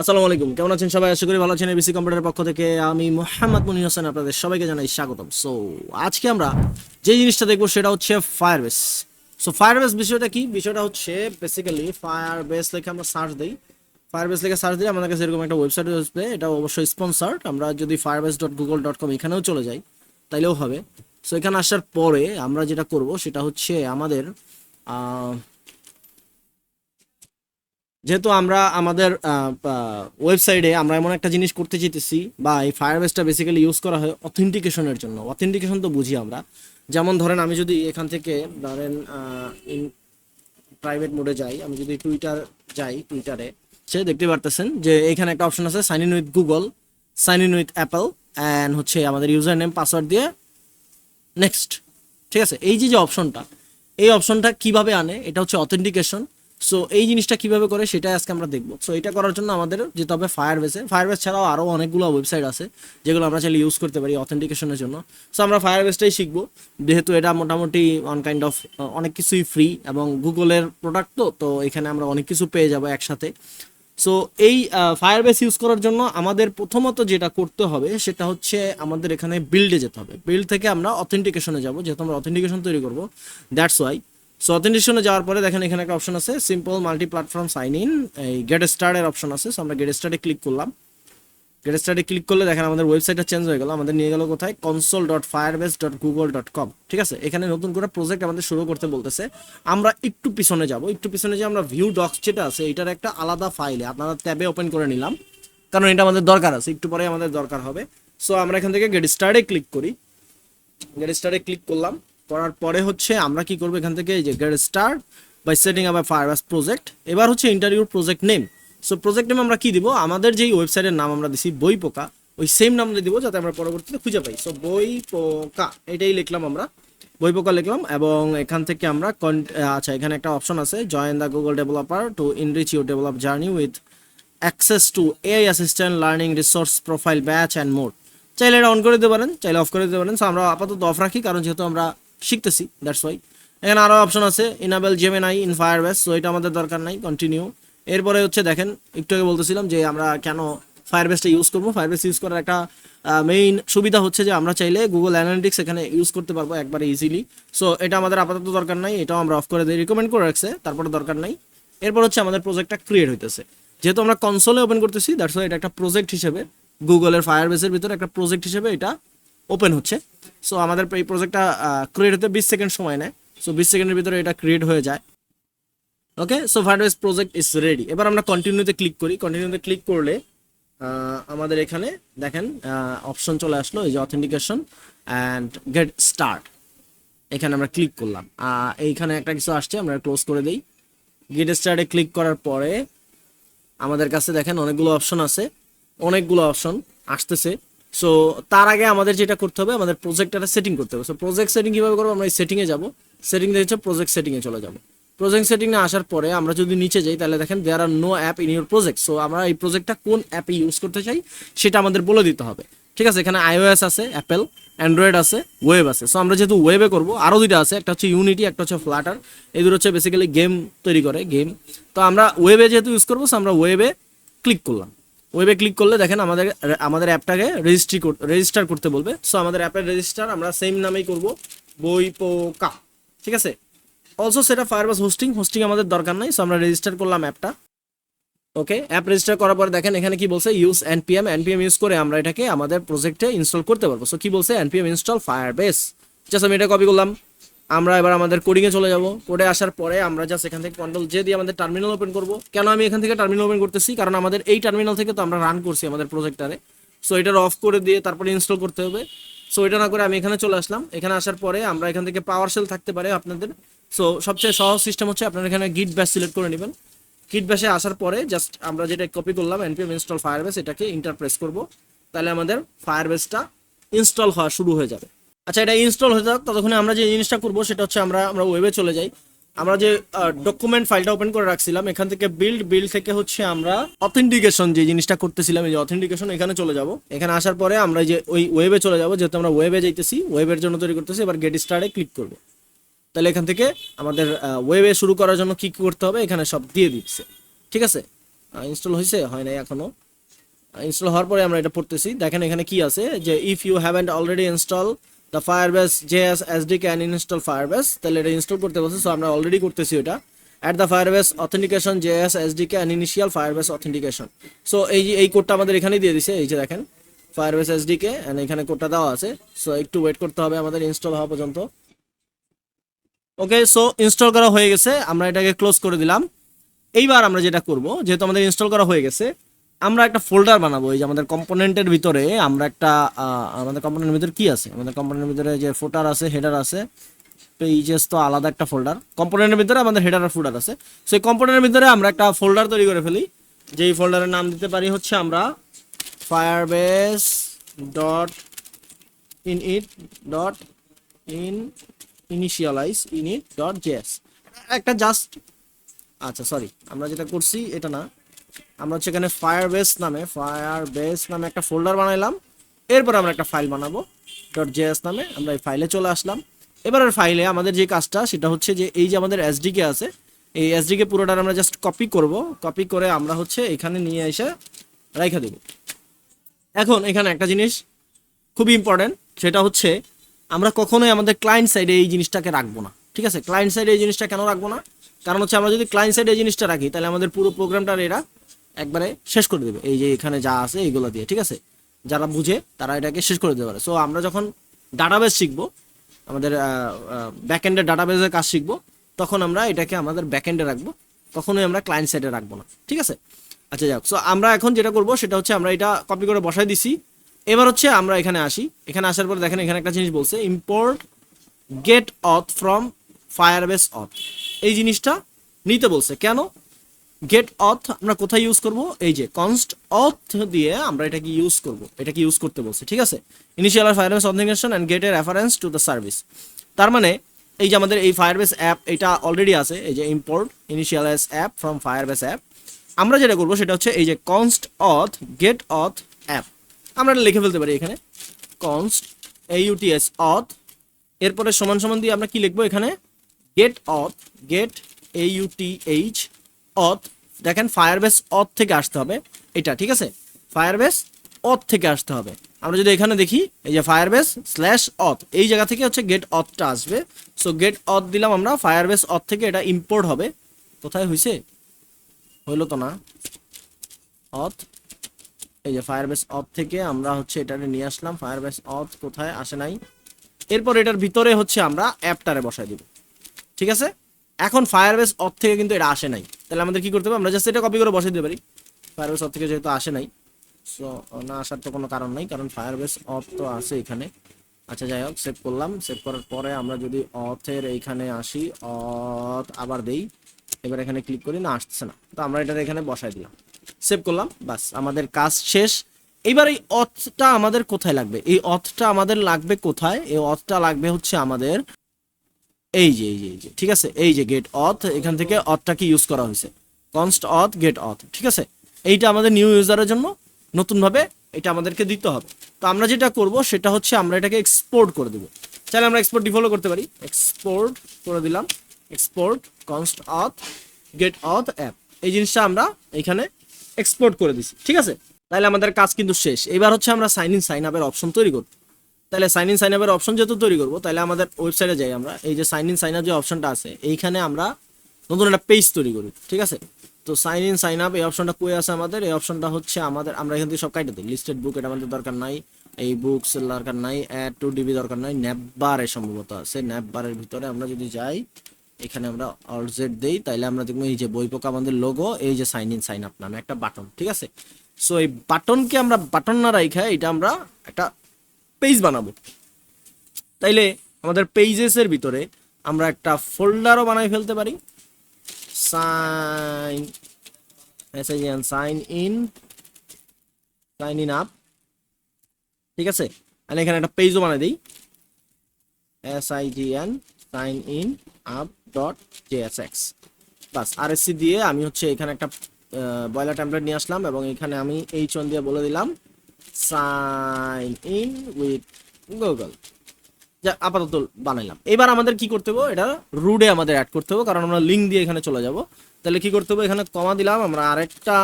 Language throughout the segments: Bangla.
আসসালামু আলাইকুম। কেমন আছেন সবাই? আশা করি ভালো আছেন এবিসি কম্পিউটারের পক্ষ থেকে আমি মোহাম্মদ মুনি হোসেন আপনাদের সবাইকে জানাই স্বাগতম। সো আজকে আমরা যে জিনিসটা দেখব সেটা হচ্ছে Firebase so Firebase বিষয়টা কি? বিষয়টা হচ্ছে বেসিক্যালি ফায়ার বেস লিখে আমরা সার্চ দিই। ফায়ার বেস লিখে সার্চ দিই আমাদের কাছে এরকম একটা ওয়েবসাইট আসবে এটা অবশ্যই স্পন্সার্ড আমরা যদি Firebase dot Google dot com এখানেও চলে যাই, তাইলেও হবে। সো এখানে আসার পরে আমরা যেটা করব সেটা হচ্ছে আমাদের যেহেতু আমরা আমাদের ওয়েবসাইটে আমরা এমন একটা জিনিস করতে চাইতেছি, বা এই ফায়ারবেসটা বেসিক্যালি ইউজ করা হয় অথেন্টিকেশনের জন্য। অথেন্টিকেশন তো বুঝি আমরা। যেমন ধরেন আমি যদি এখান থেকে, ধরেন ইন প্রাইভেট মোডে যাই, আমি যদি টুইটার যাই টুইটারে সে দেখতে পারতেছেন যে এখানে একটা অপশন আছে sign in with Google sign in with Apple and হচ্ছে আমাদের ইউজার নেম পাসওয়ার্ড দিয়ে নেক্সট ঠিক আছে? এই যে যে অপশনটা এই অপশনটা কীভাবে আনে? এটা হচ্ছে অথেন্টিকেশন সো এই জিনিসটা কীভাবে করে সেটাই আজকে আমরা দেখব। সো এটা করার জন্য আমাদের যেতে হবে ফায়ার বেসে ফায়ার বেস ছাড়াও আরও অনেকগুলো ওয়েবসাইট আছে, যেগুলো আমরা চাইলে ইউজ করতে পারি অথেন্টিকেশনের জন্য। সো আমরা ফায়ার বেসটাই শিখব। যেহেতু এটা মোটামুটি অন কাইন্ড অফ অনেক কিছুই ফ্রি এবং গুগলের প্রোডাক্ট তো তো এখানে আমরা অনেক কিছু পেয়ে যাব একসাথে। সো এই ফায়ার বেস ইউজ করার জন্য আমাদের প্রথমত যেটা করতে হবে সেটা হচ্ছে আমাদের এখানে বিল্ডে যেতে হবে। বিল্ড থেকে আমরা অথেন্টিকেশনে যাব, যেহেতু আমরা অথেন্টিকেশন তৈরি করব। দ্যাটস ওয়াই সো অথেন্টিকেশনে যাওয়ার পরে দেখেন এখানে একটা অপশন আছে simple multi platform sign in এই গেট স্টার্টের অপশন আছে। সো আমরা গেট স্টার্টে ক্লিক করলাম। গেট স্টার্টে ক্লিক করলে দেখেন আমাদের ওয়েবসাইটটা চেঞ্জ হয়ে গেল, আমাদের নিয়ে গেল কোথায়? Console dot Firebase dot Google dot com ঠিক আছে? এখানে নতুন করে প্রজেক্ট আমাদের শুরু করতে বলতেছে। আমরা একটু পিছনে যাব, একটু পিছনে যে আমরা ভিউ ডক্স যেটা আছে, এটার একটা আলাদা ফাইলে আপনারা ট্যাবে ওপেন করে নিলাম। কারণ এটা আমাদের দরকার আছে, একটু পরে আমাদের দরকার হবে। সো আমরা এখান থেকে গেট স্টার্টে ক্লিক করি। গেট স্টার্টে ক্লিক করলাম। করার পরে হচ্ছে আমরা কি করব এখান থেকে এই যে get start by setting up Firebase project এবার হচ্ছে interview project name so project name আমরা কি দিব? আমাদের যেই ওয়েবসাইটের নাম আমরা দিছি বই পোকা ওই সেম নাম দিয়ে দিব যাতে আমরা পরবর্তীতে খুঁজে পাই। সো বই পোকা এটাই লিখলাম আমরা। বই পোকা লিখলাম এবং এখান থেকে আমরা আচ্ছা এখানে একটা অপশন আছে। Join the Google developer to enrich your develop journey with access to AI assistant learning resource profile batch and mode চাইলে এটা অন করে দিতে পারেন, চাইলে অফ করে দিতে পারেন। সো আমরা আপাতত অফ রাখি, কারণ যেহেতু আমরা শিখতেছি দ্যাটস ওয়াই এখানে আরও অপশন আছে enable Gemini in Firebase so এটা আমাদের দরকার নাই কন্টিনিউ এরপরে হচ্ছে দেখেন, একটু আগে বলতেছিলাম যে আমরা কেন ফায়ার বেসটা ইউজ করব। ফায়ার বেস ইউজ করার একটা মেইন সুবিধা হচ্ছে যে আমরা চাইলে গুগল অ্যানালিটিক্স এখানে ইউজ করতে পারব একবারে ইজিলি সো এটা আমাদের আপাতত দরকার নাই, এটাও আমরা অফ করে দিই রিকমেন্ড করে রাখছে, তারপরে দরকার নাই। এরপর হচ্ছে আমাদের প্রজেক্টটা ক্রিয়েট হইতেছে। যেহেতু আমরা কনসোলে ওপেন করতেছি দ্যাটস ওয়াই এটা একটা প্রজেক্ট হিসেবে গুগলের ফায়ার বেসের ভিতরে একটা প্রজেক্ট হিসেবে এটা ওপেন হচ্ছে। সো আমাদের এই প্রজেক্টটা ক্রিয়েট হতে বিশ সেকেন্ড সময় নেয়। সো বিশ সেকেন্ডের ভিতরে এটা ক্রিয়েট হয়ে যায়। Okay so Firebase project is ready এবার আমরা কন্টিনিউতে ক্লিক করি। কন্টিনিউতে ক্লিক করলে আমাদের এখানে দেখেন অপশন চলে আসলো, এই যে অথেন্টিকেশন অ্যান্ড গেট স্টার্ট এখানে আমরা ক্লিক করলাম। এইখানে একটা কিছু আসছে, আমরা ক্লোজ করে দিই। গেট স্টার্টে ক্লিক করার পরে, আমাদের কাছে দেখেন অনেকগুলো অপশন আছে। অনেকগুলো অপশন আসতেছে। সো তার আগে আমাদের যেটা করতে হবে, আমাদের প্রজেক্টটা সেটিং করতে হবে। সো প্রজেক্ট সেটিং কীভাবে করব? আমরা এই সেটিংয়ে যাব। সেটিং দেখছে প্রজেক্ট সেটিংয়ে চলে যাব। প্রজেক্ট সেটিংয়ে আসার পরে আমরা যদি নিচে যাই, তাহলে দেখেন there are no app in your project so আমরা এই প্রজেক্টটা কোন অ্যাপে ইউজ করতে চাই, সেটা আমাদের বলে দিতে হবে। ঠিক আছে? এখানে আইওএস আছে অ্যাপেল অ্যান্ড্রয়েড আছে ওয়েব আছে। সো আমরা যেহেতু ওয়েবে করব আরও দুইটা আছে, একটা হচ্ছে ইউনিটি একটা হচ্ছে ফ্লাটার এই দুটো হচ্ছে বেসিক্যালি গেম তৈরি করে গেম তো আমরা ওয়েবে যেহেতু ইউজ করব সো আমরা ওয়েবে ক্লিক করলাম। ওয়েবে ক্লিক করলে দেখেন আমাদের আমাদের অ্যাপটাকে রেজিস্ট্রি রেজিস্টার করতে বলবে। সো আমাদের অ্যাপের রেজিস্টার আমরা সেম নামেই করব, বই, পোকা, ঠিক আছে? অলসো সেটা ফায়ারবাস হোস্টিং হোস্টিং আমাদের দরকার নাই সো আমরা রেজিস্টার করলাম অ্যাপটা। ওকে অ্যাপ রেজিস্টার করার পর দেখেন এখানে কি বলছে ইউজ এনপিএম এনপিএম ইউজ করে আমরা এটাকে আমাদের প্রজেক্টে ইনস্টল করতে পারব। সো কি বলছে NPM install Firebase just আমি এটা কপি করলাম। আমরা এবার আমাদের কোডিংয়ে চলে যাব। কোডে আসার পরে আমরা জাস্ট এখান থেকে কন্ট্রোল জে দিয়ে আমাদের টার্মিনাল ওপেন করব। কেন আমি এখান থেকে টার্মিনাল ওপেন করতেছি? কারণ আমাদের এই টার্মিনাল থেকে তো আমরা রান করছি আমাদের প্রজেক্টারে সো এটার অফ করে দিয়ে তারপরে ইনস্টল করতে হবে। সো এটা না করে আমি এখানে চলে আসলাম। এখানে আসার পরে আমরা এখান থেকে পাওয়ার সেল থাকতে পারে আপনাদের। সো সবচেয়ে সহজ সিস্টেম হচ্ছে আপনারা এখানে গিট ব্যাস সিলেক্ট করে নেবেন। গিট ব্যাসে আসার পরে জাস্ট আমরা যেটা কপি করলাম এনপিএম ইনস্টল ফায়ারবেস এটাকে ইন্টারপ্রেস করব। তাহলে আমাদের ফায়ারবেসটা ইনস্টল হওয়া শুরু হয়ে যাবে। আচ্ছা এটা ইনস্টল হয়ে যাক। ততক্ষণে আমরা যে জিনিসটা করব, সেটা হচ্ছে আমরা আমরা ওয়েবে চলে যাই। আমরা যে ডকুমেন্ট ফাইলটা ওপেন করে রাখছিলাম, এখান থেকে বিল্ড বিল্ড থেকে হচ্ছে আমরা অথেন্টিকেশন যে জিনিসটা করতেছিলাম, এই যে অথেন্টিকেশন এখানে চলে যাব। এখানে আসার পরে আমরা যে ওই ওয়েবে চলে যাব, যেহেতু আমরা ওয়েবে যাইতেছি ওয়েবের জন্য তৈরি করতেছি, এবার গেট স্টার্টে ক্লিক করব। তাহলে এখান থেকে আমাদের ওয়েবে শুরু করার জন্য কি কি করতে হবে, এখানে সব দিয়ে দিচ্ছে। ঠিক আছে? ইনস্টল হয়েছে? হয় নাই এখনও। ইনস্টল হওয়ার পরে আমরা এটা পড়তেছি। দেখেন এখানে কি আছে? যে if you have and already install the Firebase JS SD can install Firebase তাহলে এটা ইনস্টল করতে বলছে সো আমরা অলরেডি করতেছি ওটা। At the Firebase authentication JS SD can initial Firebase authentication so এই যে, এই কোডটা আমাদের এখানেই দিয়ে দিছে, এই যে দেখেন ফায়ারবেস কে এন্ড এখানে কোডটা দেওয়া আছে। সো একটু ওয়েট করতে হবে আমাদের ইনস্টল হওয়া পর্যন্ত। ওকে সো ইনস্টল করা হয়ে গেছে, আমরা এটাকে ক্লোজ করে দিলাম। এইবার আমরা যেটা করব, যেহেতু আমাদের ইনস্টল করা হয়ে গেছে আমরা একটা ফোল্ডার বানাবো, এই যে আমাদের কম্পোনেন্টের ভিতরে আমরা একটা আমাদের কম্পোনেন্টের ভিতরে কি আছে? আমাদের কম্পোনেন্টের ভিতরে যে ফোটার আছে হেডার আছে পেজেস তো আলাদা একটা ফোল্ডার কম্পোনেন্টের ভিতরে আমাদের হেডার আর ফুটার আছে। সেই কম্পোনেন্টের ভিতরে আমরা একটা ফোল্ডার তৈরি করে ফেলি। যেই ফোল্ডারের নাম দিতে পারি হচ্ছে আমরা Firebase dot init dot in initialize init dot JS একটা জাস্ট আচ্ছা সরি আমরা যেটা করছি এটা না। আমরা হচ্ছে এখানে ফায়ার বেস নামে ফায়ার বেস নামে একটা ফোল্ডার বানাইলাম। এরপর আমরা একটা ফাইল বানাবো ডট জেএস নামে। আমরা এই ফাইলে চলে আসলাম। এবারের ফাইলে আমাদের যে কাজটা, সেটা হচ্ছে যে এই যে আমাদের এসডিকে আছে, এই এসডিকে পুরোটার আমরা জাস্ট কপি করব। কপি করে আমরা হচ্ছে এখানে নিয়ে এসে রাইখা দেব। এখন এখানে একটা জিনিস খুবই ইম্পর্টেন্ট সেটা হচ্ছে আমরা কখনোই আমাদের ক্লায়েন্ট সাইডে এই জিনিসটাকে রাখব না। ঠিক আছে ক্লায়েন্ট সাইডে এই জিনিসটা কেন রাখব না? কারণ হচ্ছে আমরা যদি ক্লায়েন্ট সাইডে এই জিনিসটা রাখি, তাহলে আমাদের পুরো প্রোগ্রামটার এরা একবারে শেষ করে দেবে। এই যে এখানে যা আছে এইগুলো দিয়ে, ঠিক আছে? যারা বুঝে তারা এটাকে শেষ করে দিতে পারে। সো আমরা যখন ডাটাবেস শিখব, আমাদের ব্যাকএন্ডের ডাটাবেসের কাজ শিখব, তখন আমরা এটাকে আমাদের ব্যাকএন্ডে রাখব। কখনোই আমরা ক্লায়েন্ট সাইডে রাখব না, ঠিক আছে? আচ্ছা যাক সো আমরা এখন যেটা করব, সেটা হচ্ছে আমরা এটা কপি করে বসাই দিছি। এবার হচ্ছে আমরা এখানে আসি। এখানে আসার পর দেখেন, এখানে একটা জিনিস বলছে import get auth from Firebase auth এই জিনিসটা নিতে বলছে। কেন? গেট অথ আমরা কোথায় ইউজ করব? এই যে কনস্ট অথ দিয়ে আমরা এটাকে ইউজ করব। এটাকে ইউজ করতে বলছে, ঠিক আছে? Initial Firebase authentication and get a reference to the service তার মানে এই যে আমাদের এই ফায়ারবেস অ্যাপ এটা অলরেডি আছে, এই যে import initialize app from Firebase app আমরা যেটা করব সেটা হচ্ছে এই যে const auth get auth app আমরা এটা লিখে ফেলতে পারি এখানে। কনস্ট এইউটিএস অথ এরপরে সমান সমান দিয়ে আমরা কি লিখব এখানে? গেট অথ গেট এইউটিএইচ অথ দেখেন ফায়ারবেস অথ থেকে আসতে হবে। এটা, ঠিক আছে? ফায়ারবেস অথ থেকে আসতে হবে। আমরা যদি এখানে দেখি, এই যে ফায়ারবেস স্ল্যাশ অথ এই জায়গা থেকে হচ্ছে গেট অথটা আসবে। সো গেট অথ দিলাম আমরা ফায়ারবেস অথ থেকে এটা ইম্পোর্ট হবে। কোথায় হয়েছে হইল তো না। অথ এই যে ফায়ারবেস অথ থেকে আমরা হচ্ছে এটারে নিয়ে আসলাম। ফায়ারবেস অথ কোথায়? আসে নাই। এরপর এটার ভিতরে হচ্ছে আমরা অ্যাপটারে বসাই দিব। ঠিক আছে? এখন ফায়ারবেস অথ থেকে কিন্তু এটা আসে নাই। তাহলে আমাদের কি করতে হবে? আমরা জাস্ট এটা কপি করে বসাই দিতে পারি। ফায়ারবেস অথ থেকে যেহেতু আসে নাই সো না আসার তো কোনো কারণ নাই, কারণ ফায়ারবেস অথ তো আছে এখানে। আচ্ছা যাই হোক সেভ করলাম। সেভ করার পরে আমরা যদি অথের এইখানে আসি অথ আবার দেই, এবার এখানে ক্লিক করি, না আসছে না। তো আমরা এটা এখানে বসাই দিলাম। সেভ করলাম বাস আমাদের কাজ শেষ। এবার এই অথটা আমাদের কোথায় লাগবে? এই অথটা আমাদের লাগবে কোথায়? এই অথটা লাগবে হচ্ছে আমাদের এই যে এই যে এই যে, ঠিক আছে? এই যে গেট অথ এখান থেকে অথটাকে ইউজ করা হয়েছে। কনস্ট অথ গেট অথ ঠিক আছে? এইটা আমাদের নিউ ইউজারের জন্য নতুনভাবে এটা আমাদেরকে দিতে হবে। তো আমরা যেটা করব, সেটা হচ্ছে আমরা এটাকে এক্সপোর্ট করে দেবো। চাইলে আমরা এক্সপোর্ট ডিফলো করতে পারি। এক্সপোর্ট করে দিলাম। Export const auth get auth app এই জিনিসটা আমরা এখানে এক্সপোর্ট করে দিছি। ঠিক আছে? তাহলে আমাদের কাজ কিন্তু শেষ। এবার হচ্ছে আমরা সাইন ইন সাইন আপের অপশন তৈরি করব। তাহলে সাইন ইন সাইন আপের অপশন যেহেতু তৈরি করব, তাহলে আমাদের ওয়েবসাইটে যাই আমরা। এই যে সাইন ইন সাইন আপ যে অপশনটা আছে, এইখানে আমরা নতুন একটা পেজ তৈরি করি, ঠিক আছে? তো সাইন ইন সাইন আপ এই অপশনটা কই আছে আমাদের? এই অপশনটা হচ্ছে আমাদের, আমরা এখান থেকে সব কাইটে দিই। লিস্টেড বুক এটা আমাদের দরকার নাই, এই বুকস দরকার নাই অ্যাড টু ডিবি দরকার নাই ন্যাপ বারে সম্ভবত আছে। ন্যাপ বারের ভিতরে আমরা যদি যাই, এখানে আমরা অলজেড দেই, তাইলে আমরা দেখব এই যে বই পোকা আমাদের লোগো এই যে সাইন ইন সাইন আপ নামে একটা বাটন ঠিক আছে? সো এই বাটনকে আমরা বাটন না রাখা এটা আমরা একটা পেজ বানাবো। তাইলে আমাদের পেজেসের ভিতরে আমরা একটা ফোল্ডারও বানাই ফেলতে পারি। Sign S I N sign in sign in up ঠিক আছে? আমি এখানে একটা পেজও বানাই দিই। S I G N sign in up dot J S JSX bus R S C দিয়ে আমি হচ্ছে এখানে একটা বয়লার টেমপ্লেট নিয়ে আসলাম এবং এখানে আমি এইচ ওয়ান দিয়ে বলে দিলাম। সাইন ইন উইথ গুগল যা আপাতত বানাইলাম। এবার আমাদের কি করতে হবে? এটা রুডে আমাদের অ্যাড করতে হবে, কারণ আমরা লিঙ্ক দিয়ে এখানে চলে যাব। তাহলে কি করতে হবে? এখানে কমা দিলাম, আমরা আরেকটা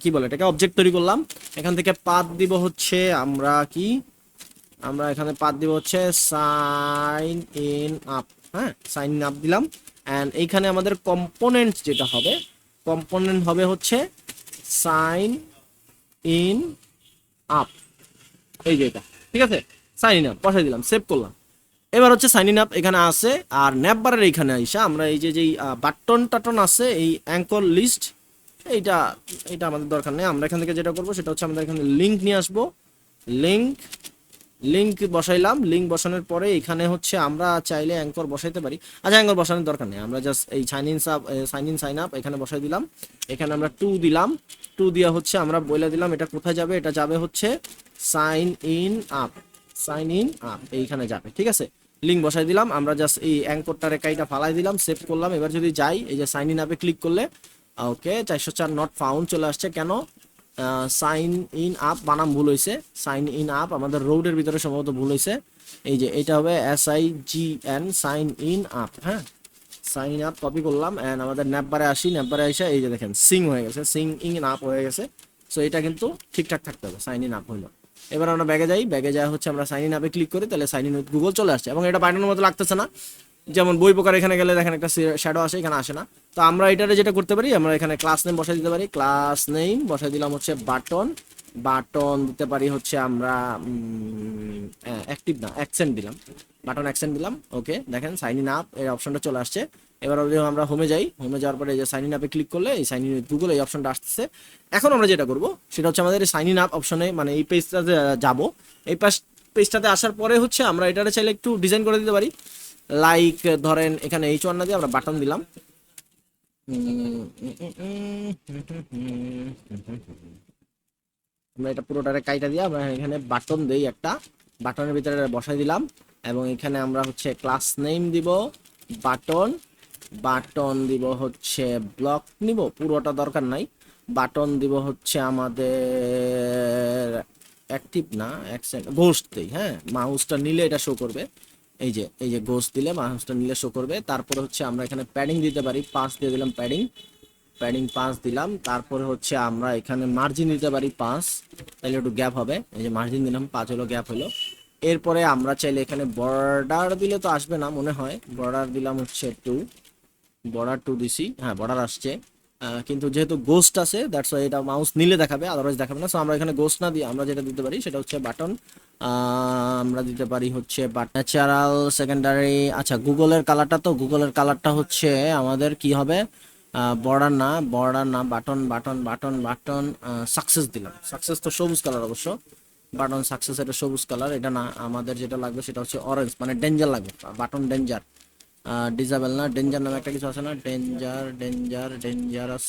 কি বলে এটাকে অবজেক্ট তৈরি করলাম। এখান থেকে পাত দিব হচ্ছে আমরা কি? আমরা এখানে পাত দিব হচ্ছে সাইন ইন আপ হ্যাঁ? সাইন ইন আপ দিলাম। অ্যান্ড এইখানে আমাদের কম্পোনেন্ট যেটা হবে কম্পোনেন্ট হবে হচ্ছে সাইন ইন, আপ। এই যে এটা। ঠিক আছে? সাইন ইন আপ বসাই দিলাম সেভ করলাম। এবার হচ্ছে সাইন ইন আপ এখানে আছে, আর ন্যাপবারের এখানে আইসা আমরা এই যে যেই বাটন টাটন আছে, এই অ্যাঙ্কর লিস্ট এইটা এটা আমাদের দরকার নেই। আমরা এখান থেকে যেটা করব সেটা হচ্ছে আমাদের এখানে লিঙ্ক নিয়ে আসব। লিঙ্ক লিঙ্ক বসাইলাম লিঙ্ক বসানোর পরে এখানে হচ্ছে আমরা চাইলে অ্যাঙ্কর বসাইতে পারি। আচ্ছা অ্যাঙ্কর বসানোর দরকার নেই, আমরা জাস্ট এই সাইন ইন সাপ সাইন ইন সাইন আপ এখানে বসাই দিলাম। এখানে আমরা টু দিলাম। টু দিয়া হচ্ছে আমরা বলে দিলাম এটা কোথায় যাবে? এটা যাবে হচ্ছে sign in up sign in up এইখানে যাবে, ঠিক আছে? লিঙ্ক বসাই দিলাম, আমরা জাস্ট এই অ্যাঙ্করটা রেকাইটা ফালাই দিলাম সেভ করলাম। এবার যদি যাই, এই যে সাইন ইন আপে ক্লিক করলে ওকে চারশো চার নট ফাউন্ড চলে আসছে। কেন? সাইন ইন আপ বানাম ভুল হয়েছে সাইন ইন আপ আমাদের রোডের ভিতরে সম্ভবত ভুল হয়েছে এই যে এটা হবে S I G N sign in up হ্যাঁ? সাইন ইন আপ কপি করলাম অ্যান্ড আমাদের ন্যাপবারে আসি ন্যাপবারে এসে এই যে দেখেন সিং হয়ে গেছে সিং ইন আপ হয়ে গেছে। সো এটা কিন্তু ঠিকঠাক থাকতে হবে সাইন ইন আপ হইল। এবার আমরা ব্যাগে যাই, ব্যাগে যাওয়া হচ্ছে, আমরা সাইন ইন আপে ক্লিক করি, তাহলে সাইন ইন উইথ গুগল চলে আসছে। এবং এটা বাটনের মতো লাগতেছে না। যেমন বই প্রকার এখানে গেলে দেখেন একটা শ্যাডো আসে, এখানে আসে না। তো আমরা এটারে যেটা করতে পারি, আমরা এখানে ক্লাস নেম বসাই দিতে পারি। ক্লাস নেম বসাই দিলাম হচ্ছে বাটন বাটন দিতে পারি হচ্ছে আমরা অ্যাক্টিভ না অ্যাকসেন্ট দিলাম। বাটন অ্যাকসেন্ট দিলাম ওকে দেখেন সাইন ইন আপ এই অপশনটা চলে আসছে। এবার আমরা হোমে যাই। হোমে যাওয়ার পরে যে সাইন ইন আপে ক্লিক করলে, এই সাইন ইন গুগল এই অপশনটা আসতেছে। এখন আমরা যেটা করব, সেটা হচ্ছে আমাদের সাইন ইন আপ অপশনে মানে এই পেজটাতে যাব। এই পেজটাতে আসার পরে হচ্ছে আমরা এটারে চাইলে একটু ডিজাইন করে দিতে পারি। লাইক ধরেন, এখানে এইচ ওয়ান না দিয়ে আমরা বাটন দিলাম। আমরা এটা পুরোটারে কাইটা দিয়ে আমরা এখানে বাটন দেই একটা। বাটনের ভিতরে বসাই দিলাম। এবং এখানে আমরা হচ্ছে ক্লাস নেম দিব বাটন বাটন দিব হচ্ছে ব্লক নিব, পুরোটা দরকার নাই। বাটন দিব হচ্ছে আমাদের অ্যাক্টিভ না অ্যাকসেন্ট গোস্ট দেই হ্যাঁ? মাউসটা নিলে এটা শো করবে। এই যে এই যে গোস্ট দিলে মাউসটা নিলে শো করবে। তারপরে হচ্ছে আমরা এখানে প্যাডিং দিতে পারি। পাঁচ দিয়ে দিলাম প্যাডিং প্যাডিং পাঁচ দিলাম। তারপরে হচ্ছে আমরা এখানে মার্জিন দিতে পারি পাঁচ। তাহলে একটু গ্যাপ হবে। এই যে মার্জিন দিলাম, পাঁচ হলো গ্যাপ হলো। এরপরে আমরা চাইলে এখানে বর্ডার দিলে তো আসবে না মনে হয়। বর্ডার দিলাম হচ্ছে টু বর্ডার টু দিছি। হ্যাঁ বর্ডার আসছে। কিন্তু যেহেতু গোস্ট আছে দ্যাটস ওয়াই এটা মাউস নিলে দেখাবে আদারওয়াইজ দেখাবে না। সো আমরা এখানে গোস্ট না দিয়ে আমরা যেটা দিতে পারি, সেটা হচ্ছে বাটন আমরা দিতে পারি হচ্ছে ন্যাচারাল সেকেন্ডারি আচ্ছা গুগলের কালারটা তো গুগলের কালারটা হচ্ছে আমাদের কি হবে? বর্ডার না বর্ডার না button button button button success দিলাম। সাকসেস তো সবুজ কালার অবশ্য। বাটন সাকসেস এটা সবুজ কালার এটা না, আমাদের যেটা লাগবে সেটা হচ্ছে অরেঞ্জ মানে ডেঞ্জার লাগবে। বাটন ডেঞ্জার ডিজাবেল না ডেঞ্জার নামে একটা কিছু আছে না? ডেঞ্জার ডেঞ্জার ডেঞ্জারাস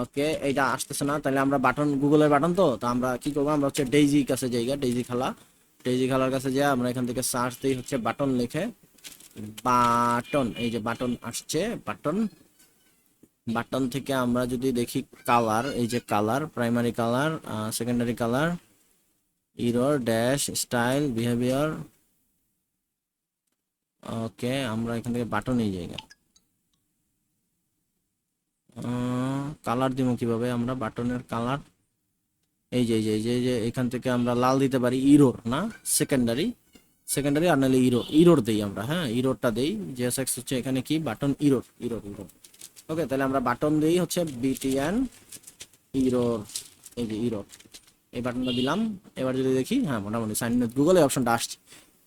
ওকে এইটা আসতেছে না। তাহলে আমরা বাটন গুগলের বাটন তো? তো আমরা কি করব? আমরা হচ্ছে ডেইজি কাছে জায়গা ডেইজি খালা। ডেইজি খালার কাছে যাই আমরা এখান থেকে সার্চ দিই হচ্ছে বাটন লিখে। বাটন এই যে বাটন আসছে বাটন বাটন থেকে আমরা যদি দেখি কালার এই যে colour primary colour secondary colour error dash style behaviour okay আমরা এখান থেকে বাটন এই জায়গা কালার দিব কীভাবে? আমরা বাটনের কালার, এই যে এই যে এই যে এখান থেকে আমরা লাল দিতে পারি ইরোর, না? সেকেন্ডারি সেকেন্ডারি আর নাহলে ইরো ইরোর দেই আমরা হ্যাঁ? ইরোরটা দেই জেএসএক্স হচ্ছে এখানে কি? Button error error error. Okay তাহলে আমরা বাটন দিই হচ্ছে বিটিএন ইরোর, এই যে ইরোর। এই বাটনটা দিলাম, এবার যদি দেখি হ্যাঁ মোটামুটি সাইন গুগলে অপশনটা আসছে।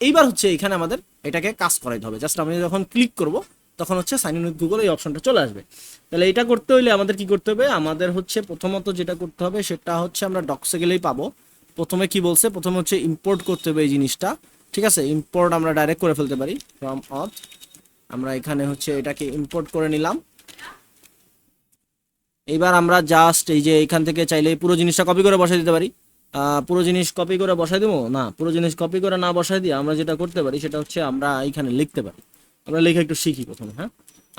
এইবার হচ্ছে এখানে আমাদের এটাকে কাজ করাইতে হবে। জাস্ট আমি যখন ক্লিক করব, তখন হচ্ছে সাইন ইন উইথ গুগল এই অপশনটা চলে আসবে। তাহলে এটা করতে হইলে আমাদের কি করতে হবে? আমাদের হচ্ছে প্রথমত যেটা করতে হবে সেটা হচ্ছে আমরা ডক্সে গেলেই পাবো। প্রথমে কি বলছে? প্রথমে হচ্ছে ইম্পোর্ট করতে হবে এই জিনিসটা, ঠিক আছে? ইম্পোর্ট আমরা ডাইরেক্ট করে ফেলতে পারি। ফ্রম অথ আমরা এখানে হচ্ছে এটাকে ইম্পোর্ট করে নিলাম। এইবার আমরা জাস্ট এই যে এখান থেকে চাইলে পুরো জিনিসটা কপি করে বসাই দিতে পারি। পুরো জিনিস কপি করে বসাই দেবো? না, পুরো জিনিস কপি করে না বসাই দিয়ে আমরা যেটা করতে পারি সেটা হচ্ছে আমরা এখানে লিখতে পারি। আমরা লিখে একটু শিখি প্রথমে হ্যাঁ?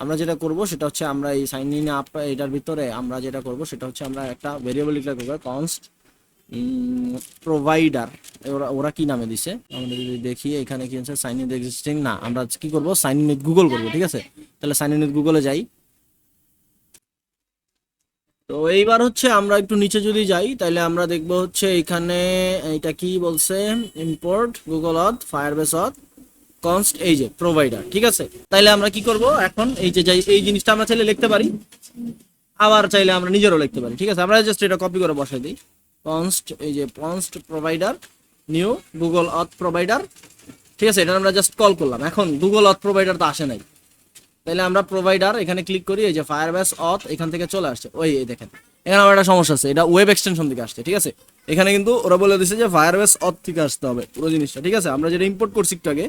আমরা যেটা করব সেটা হচ্ছে আমরা এই সাইন ইন আপ এটার ভিতরে আমরা যেটা করব সেটা হচ্ছে আমরা একটা ভেরিয়েবল লিখলে করব কনস্ট প্রোভাইডার ওরা ওরা কি নামে দিছে? আমরা যদি দেখি এখানে কি আছে সাইন ইন এক্সিস্টিং না, আমরা কি করব? সাইন ইন গুগল করব, ঠিক আছে? তাহলে সাইন ইন গুগলে যাই। তো এইবার হচ্ছে আমরা একটু নিচে যদি যাই, তাহলে আমরা দেখব হচ্ছে এখানে এটা কি বলছে? Import Google auth Firebase auth const এই যে প্রোভাইডার ঠিক আছে? তাইলে আমরা কি করব এখন? এই যে যাই, এই জিনিসটা আমরা চাইলে লিখতে পারি। আবার চাইলে আমরা নিজেরও লিখতে পারি, ঠিক আছে? আমরা জাস্ট এটা কপি করে বসাই দিই। কনস্ট এই যে const provider new Google auth provider ঠিক আছে? এটা আমরা জাস্ট কল করলাম। এখন গুগল অথ প্রোভাইডার তো আসে নাই। তাহলে আমরা প্রোভাইডার এখানে ক্লিক করি, এই যে ফায়ারবেস অথ এখান থেকে চলে আসছে। ওই, এই দেখেন। এখানে আমার একটা সমস্যা আছে, এটা ওয়েব এক্সটেনশন থেকে আসছে, ঠিক আছে? এখানে কিন্তু ওরা বলে দিছে যে ফায়ারবেস অথ থেকে আসতে হবে, পুরো জিনিসটা, ঠিক আছে? আমরা যেটা ইম্পোর্ট করছি একটু আগে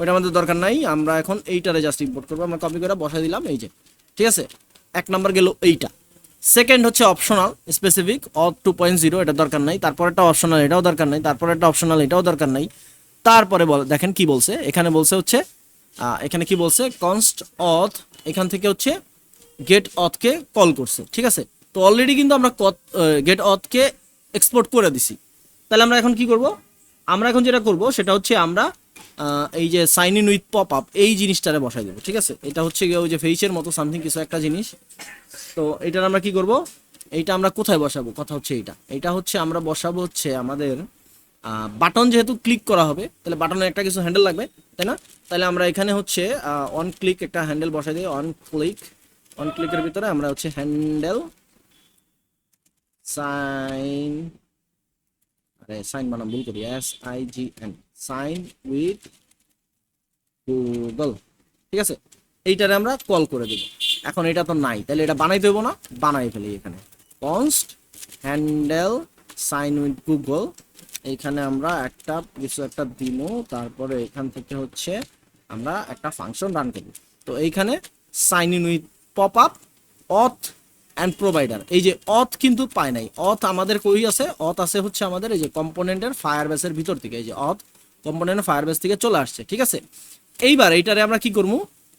ওইটা আমাদের দরকার নাই, আমরা এখন এইটারে জাস্ট ইম্পোর্ট করব, আমরা কপি করে বসাই দিলাম, এই যে, ঠিক আছে? এক নাম্বার গেল এইটা। সেকেন্ড হচ্ছে optional specific auth two point zero এটা দরকার নাই তারপর একটা অপশনাল এটাও দরকার নাই তারপর একটা অপশনাল এটাও দরকার নাই। তারপরে বল, দেখেন কি বলছে, এখানে বলছে হচ্ছে এখানে কি বলছে কনস্ট অথ এখান থেকে হচ্ছে গেট অথকে কল করছে, ঠিক আছে? তো অলরেডি কিন্তু আমরা গেট অথকে এক্সপোর্ট করে দিছি। তাহলে আমরা এখন কি করব? আমরা এখন যেটা করব, সেটা হচ্ছে আমরা এই যে sign in with pop up এই জিনিসটারে বসাই দেবো, ঠিক আছে? এটা হচ্ছে গিয়ে ওই যে ফেসের মতো সামথিং কিছু একটা জিনিস। তো এটার আমরা কি করব? এইটা আমরা কোথায় বসাবো? কথা হচ্ছে এইটা। এটা হচ্ছে আমরা বসাবো হচ্ছে আমাদের বাটন যেহেতু ক্লিক করা হবে, তাহলে বাটনে একটা কিছু হ্যান্ডেল লাগবে, তাই না? তাহলে আমরা এখানে হচ্ছে অন ক্লিক একটা হ্যান্ডেল বসাই দিই অন ক্লিক অন ক্লিকের ভিতরে আমরা হচ্ছে হ্যান্ডেল সাইন আরে সাইন বানাম ভুল করি S I G N sign with Google. ঠিক আছে? এইটারে আমরা কল করে দেব। এখন এটা তো নাই। তাহলে এটা বানাই দেবো না? বানাই ফেলি এখানে। Const handle sign with Google. এইখানে আমরা একটা, কিছু একটা দিমো তারপরে এখান থেকে হচ্ছে আমরা একটা ফাংশন রান করব। তো এইখানে sign in with popup auth and provider এই যে অথ কিন্তু পায় নাই। অথ আমাদের কই আছে? অথ আছে হচ্ছে আমাদের এই যে কম্পোনেন্টের ফায়ার বেসের ভিতর থেকে। এই যে অথ কম্পোনেন্টের ফায়ার বেস থেকে চলে আসছে, ঠিক আছে? এইবার এইটারে আমরা কি করব?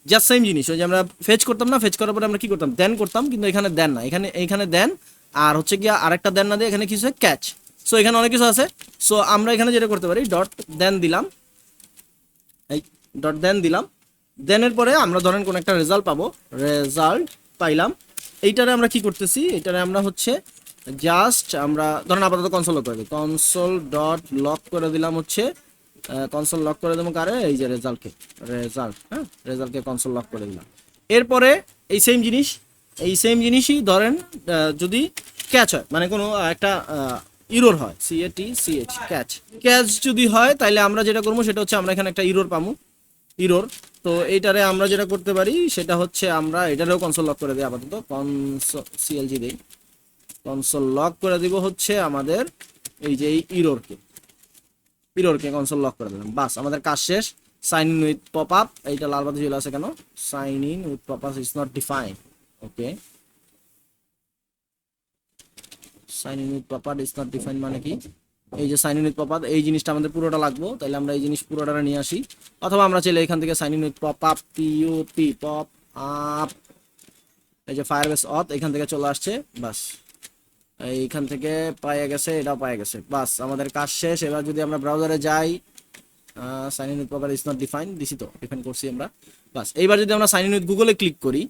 জাস্ট সেম জিনিস, ওই যে আমরা ফেচ করতাম না ফেচ করার পরে আমরা কি করতাম? দেন করতাম, কিন্তু এখানে দেন না। এখানে, এইখানে দেন আর হচ্ছে কি আরেকটা দেন না দিয়ে এখানে কিছু ক্যাচ সো এখানে অনেক কিছু আছে। সো আমরা এখানে যেটা করতে পারি ডট দেন দিলাম। এই ডট দেন দিলাম। দেনের পরে আমরা ধরেন কোন একটা রেজাল্ট পাবো। রেজাল্ট পাইলাম। এইটারে আমরা কি করতেছি? এইটারে আমরা হচ্ছে জাস্ট আমরা, ধরেন আপাতত কনসোল করে দিই। কনসোল ডট লক করে দিলাম হচ্ছে কনসোল লক করে দেবো কারে? এই যে রেজাল্টকে রেজাল্ট হ্যাঁ? রেজাল্টকে কনসোল লক করে দিলাম। এরপরে এই সেম জিনিস, এই সেম জিনিসই ধরেন যদি ক্যাচ হয় মানে কোনো একটা ইরোর হয় C A T C H catch catch যদি হয় তাহলে আমরা যেটা করব, সেটা হচ্ছে আমরা এখানে একটা ইরোর পাবো। ইরোর তো এইটারে আমরা যেটা করতে পারি, সেটা হচ্ছে আমরা এটারেও কনসোল লক করে দিই আপাতত। কনসোল সিএলজি দিই। কনসোল লক করে দিব হচ্ছে আমাদের এই যে এই ইরোরকে ইরোরকে কনসোল লক করে দিলাম। বাস, আমাদের কাজ শেষ। Sign in with pop up এইটা লাল বাতি চলে আছে কেন? Sign in with popup is not define okay sign in with popup is not define মানে কি? এই যে sign in with pop up এই জিনিসটা আমাদের পুরোটা লাগবে তাহলে আমরা এই জিনিস পুরোটা নিয়ে আসি। অথবা আমরা চাইলে এখান থেকে sign in with popup P O P popup এই যে ফায়ারবেস অথ এখান থেকে চলে আসছে, বাস। এইখান থেকে পায়ে গেছে, এটাও পায়ে গেছে। বাস, আমাদের কাজ শেষ। এবার যদি আমরা ব্রাউজারে যাই sign in with pop is not define দিছি তো ডিফাইন করছি আমরা। বাস, এইবার যদি আমরা সাইন ইন উইথ গুগলে ক্লিক করি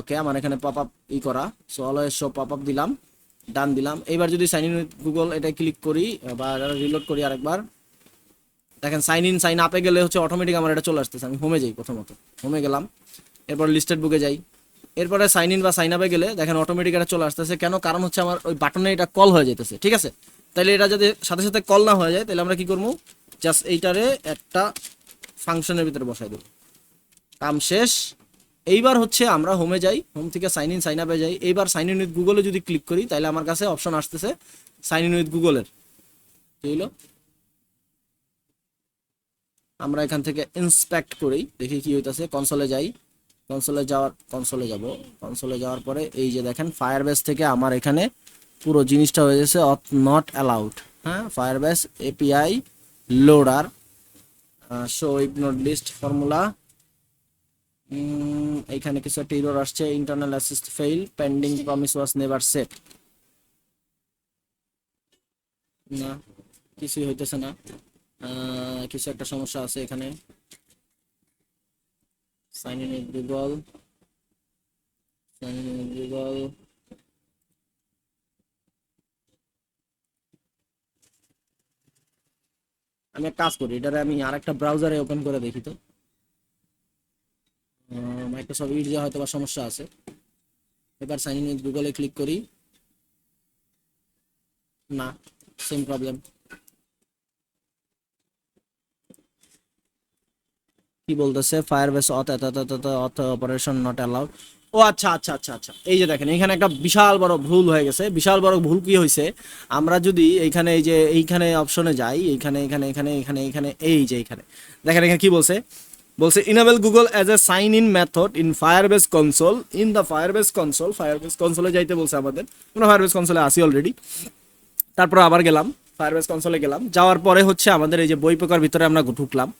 ওকে আমার এখানে পপ আপ ই করা। So always show pop up দিলাম ডান দিলাম। এইবার যদি সাইন ইন উইথ গুগল এটা ক্লিক করি বা রিলোড করি আরেকবার। দেখেন সাইন ইন সাইন আপে গেলে হচ্ছে অটোমেটিক আমার এটা চলে আসতেছে, আমি হোমে যাই প্রথমত। হোমে গেলাম, এরপর লিস্টেড বুকে যাই। এরপরে সাইন ইন বা সাইন আপে গেলে দেখেন অটোমেটিক এটা চলে আসতেছে। কেন? কারণ হচ্ছে আমার ওই বাটনে এটা কল হয়ে যেতেছে ঠিক আছে? তাহলে এটা যদি সাথে সাথে কল না হয়ে যায় তাহলে আমরা কি করব? জাস্ট এইটারে একটা ফাংশনের ভিতরে বসাই দেবো। কাম শেষ। এইবার হচ্ছে আমরা হোমে যাই হোম থেকে সাইন ইন সাইন আপে যাই। এইবার সাইন ইন উইথ গুগলে যদি ক্লিক করি তাহলে আমার কাছে অপশন আসতেছে সাইন ইন উইথ গুগলের হলো আমরা এখান থেকে ইন্সপেক্ট করি, দেখি কি হইতাছে। কনসোলে যাই। কনসোলে যাওয়ার কনসোলে যাব। কনসোলে যাওয়ার পরে এই যে দেখেন ফায়ারবেস থেকে আমার এখানে পুরো জিনিসটা হয়ে গেছে নট অ্যালাউড হ্যাঁ Firebase API loader show ignore list formula এইখানে কিছু একটা এরর আসছে internal assist fail pending promise was never set না, কিছুই হইতেছে না। কিছু একটা সমস্যা আছে এখানে। Sign in with Google sign in with Google আমি এক কাজ করি, এটারে আমি আর একটা ব্রাউজারে ওপেন করে দেখি তো। মাইক্রোসফট ইড হয়তো বা সমস্যা আছে। এবার সাইন ইন উইথ গুগলে ক্লিক করি। না সেম প্রবলেম কি বলতেছে? ফায়ার বেস অথ এত এত অথ অপারেশন নট অ্যালাউড ও আচ্ছা আচ্ছা আচ্ছা আচ্ছা। এই যে দেখেন, এখানে একটা বিশাল বড় ভুল হয়ে গেছে। বিশাল বড় ভুল কি হয়েছে আমরা যদি এইখানে এই যে এইখানে অপশনে যাই, এইখানে এখানে এখানে এখানে এখানে এই যে এখানে দেখেন এখানে কি বলছে? বলছে enable Google as a sign in method in Firebase console in the Firebase console Firebase কনসোলে যাইতে বলছে আমাদের। আমরা ফায়ারবেস কনসোলে আসি অলরেডি তারপর আবার গেলাম ফায়ারবেস কনসোলে গেলাম। যাওয়ার পরে হচ্ছে আমাদের এই যে বই পোকার ভিতরে আমরা ঢুকলাম।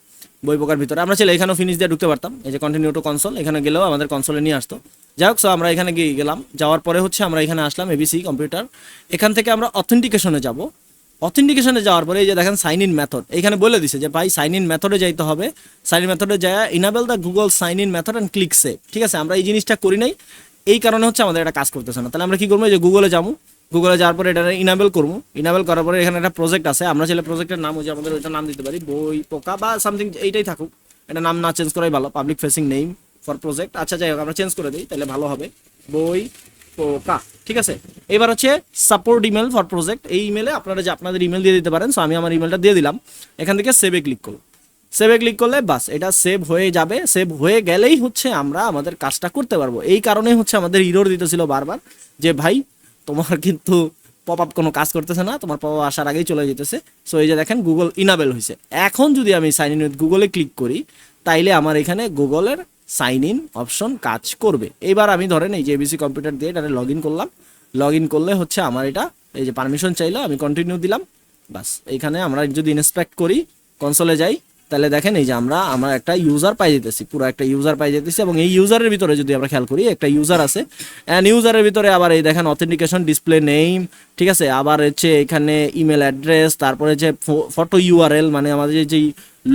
বই পোকার ভিতরে। আমরা চাইলে এখানেও ফিনিশ দিয়ে ঢুকতে পারতাম। এই যে কন্টিনিউ টু কনসোল এখানে গেলেও আমাদের কনসোলে নিয়ে আসতো। যাই হোক সো আমরা এখানে গিয়ে গেলাম। যাওয়ার পরে হচ্ছে আমরা এখানে আসলাম এবিসি কম্পিউটার এখান থেকে আমরা অথেন্টিকেশনে যাব। অথেন্টিকেশনে যাওয়ার পরে এই যে দেখেন সাইন ইন মেথড এখানে বলে দিছে যে, ভাই সাইন ইন মেথডে যাইতে হবে। সাইন ইন মেথডে যায় enable the Google sign in method and click save ঠিক আছে, আমরা এই জিনিসটা করি নাই। এই কারণে হচ্ছে আমাদের এটা কাজ করতেছে না। তাহলে আমরা কি করব? যে গুগলে যাব। গুগলে যাওয়ার পরে এটা ইনাবেল করব। ইনাবেল করার পরে এখানে একটা প্রজেক্ট আছে। আমরা চাইলে প্রজেক্টের নাম হচ্ছে আমাদের ওইটা নাম দিতে পারি। বই, পোকা বা সামথিং এইটাই থাকুক। এটা নাম না চেঞ্জ করাই ভালো। Public facing name for project আচ্ছা যাই হোক, আমরা চেঞ্জ করে দিই, তাহলে ভালো হবে। বই, পোকা, ঠিক আছে? এবার হচ্ছে সাপোর্ট ইমেল ফর প্রজেক্ট এই ইমেলে আপনারা যে আপনাদের ইমেল দিয়ে দিতে পারেন সো আমি আমার ইমেলটা দিয়ে দিলাম। এখান থেকে সেভে ক্লিক করব সেভে ক্লিক করলে বাস, এটা সেভ হয়ে যাবে। সেভ হয়ে গেলেই হচ্ছে আমরা আমাদের কাজটা করতে পারব। এই কারণেই হচ্ছে আমাদের ইরোর দিতেছিল বারবার, যে ভাই তোমার কিন্তু পপ আপ কোনো কাজ করতেছে না, তোমার পপ আসার আগেই চলে যেতেছে। সো এই যে দেখেন গুগল ইনাবেল হয়েছে। এখন যদি আমি সাইন ইন উইথ গুগলে ক্লিক করি, তাইলে আমার এখানে গুগলের সাইন ইন অপশন কাজ করবে। এবার আমি ধরেন এই যে এবিসি কম্পিউটার দিয়ে এটা লগ ইন করলাম। লগ ইন করলে হচ্ছে আমার এটা, এই যে পারমিশন চাইলো, আমি কন্টিনিউ দিলাম। বাস এইখানে আমরা যদি ইন্সপেক্ট করি কনসোলে যাই তাহলে দেখেন এই যে আমরা আমরা একটা ইউজার পাই যেতেছি, পুরো একটা ইউজার পাই যেতেছি এবং এই ইউজারের ভিতরে যদি আমরা খেয়াল করি, একটা ইউজার আছে অ্যান্ড ইউজারের ভিতরে আবার এই দেখেন অথেন্টিকেশন ডিসপ্লে নেইম ঠিক আছে? আবার হচ্ছে এখানে ইমেল অ্যাড্রেস তারপরে যে ফটো ইউআরএল মানে আমাদের যে যেই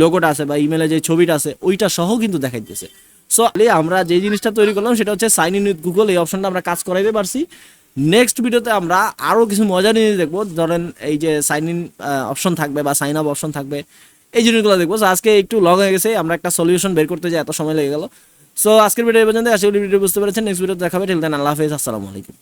লোগোটা আছে বা ইমেলে যে ছবিটা আছে, ওইটা সহ কিন্তু দেখাইতেছে। সো আমরা যে জিনিসটা তৈরি করলাম, সেটা হচ্ছে সাইন ইন উইথ গুগল এই অপশনটা আমরা কাজ করাইতে পারছি। নেক্সট ভিডিওতে আমরা আরও কিছু মজা নিয়ে দেখব। ধরেন এই যে সাইন ইন অপশন থাকবে বা সাইন আপ অপশন থাকবে। এই জিনিসগুলো দেখব। সো আজকে একটু লং হয়ে গেছে, আমরা একটা সলিউশন বের করতে যাই, এত সময় লেগে গেল। সো আজকের ভিডিও পর্যন্ত আশা করি ভিডিও বুঝতে পেরেছেন। নেক্সট ভিডিও দেখাবে। ঠিক দেন আল্লাহ হাফেজ, আসসালামু আলাইকুম।